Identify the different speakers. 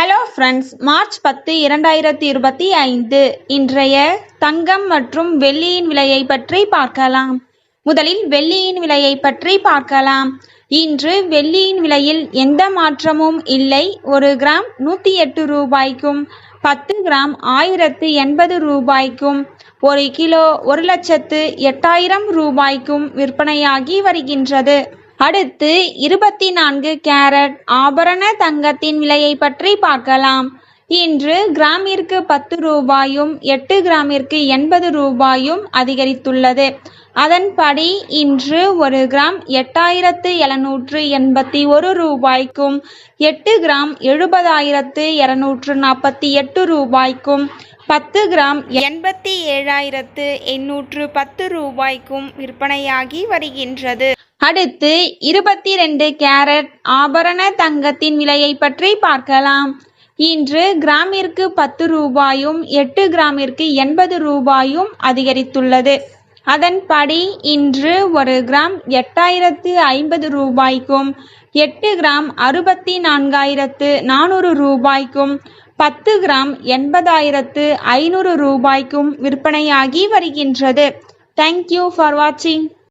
Speaker 1: Hello friends March பத்து இரண்டாயிரத்தி இருபத்தி ஐந்து. இன்றைய தங்கம் மற்றும் வெள்ளியின் விலையை பற்றி பார்க்கலாம். முதலில் வெள்ளியின் விலையை பற்றி பார்க்கலாம். இன்று வெள்ளியின் விலையில் எந்த மாற்றமும் இல்லை. ஒரு கிராம் நூற்றி எட்டு ரூபாய்க்கும் பத்து கிராம் ஆயிரத்து எண்பது ரூபாய்க்கும் ஒரு கிலோ ஒரு லட்சத்து எட்டாயிரம் ரூபாய்க்கும் விற்பனையாகி வருகின்றது. அடுத்து இருபத்தி நான்கு கேரட் ஆபரண தங்கத்தின் விலையை பற்றி பார்க்கலாம். இன்று கிராமிற்கு பத்து ரூபாயும் எட்டு கிராமிற்கு எண்பது ரூபாயும் அதிகரித்துள்ளது. அதன்படி இன்று ஒரு கிராம் எட்டாயிரத்து எழுநூற்று எண்பத்தி ஒரு ரூபாய்க்கும் எட்டு கிராம் எழுபதாயிரத்து இருநூற்று நாற்பத்தி எட்டு ரூபாய்க்கும் பத்து கிராம் எண்பத்தி ஏழாயிரத்து எண்ணூற்று பத்து ரூபாய்க்கும் விற்பனையாகி வருகின்றது. அடுத்து இருபத்தி ரெண்டு கேரட் ஆபரண தங்கத்தின் விலையை பற்றி பார்க்கலாம். இன்று கிராமிற்கு பத்து ரூபாயும் எட்டு கிராமிற்கு எண்பது ரூபாயும் அதிகரித்துள்ளது. அதன்படி இன்று ஒரு கிராம் எட்டாயிரத்து ஐம்பது ரூபாய்க்கும் எட்டு கிராம் அறுபத்தி நான்காயிரத்து நானூறு ரூபாய்க்கும் பத்து கிராம் எண்பதாயிரத்து ஐநூறு ரூபாய்க்கும் விற்பனையாகி வருகின்றது. தேங்க்யூ ஃபார் வாட்சிங்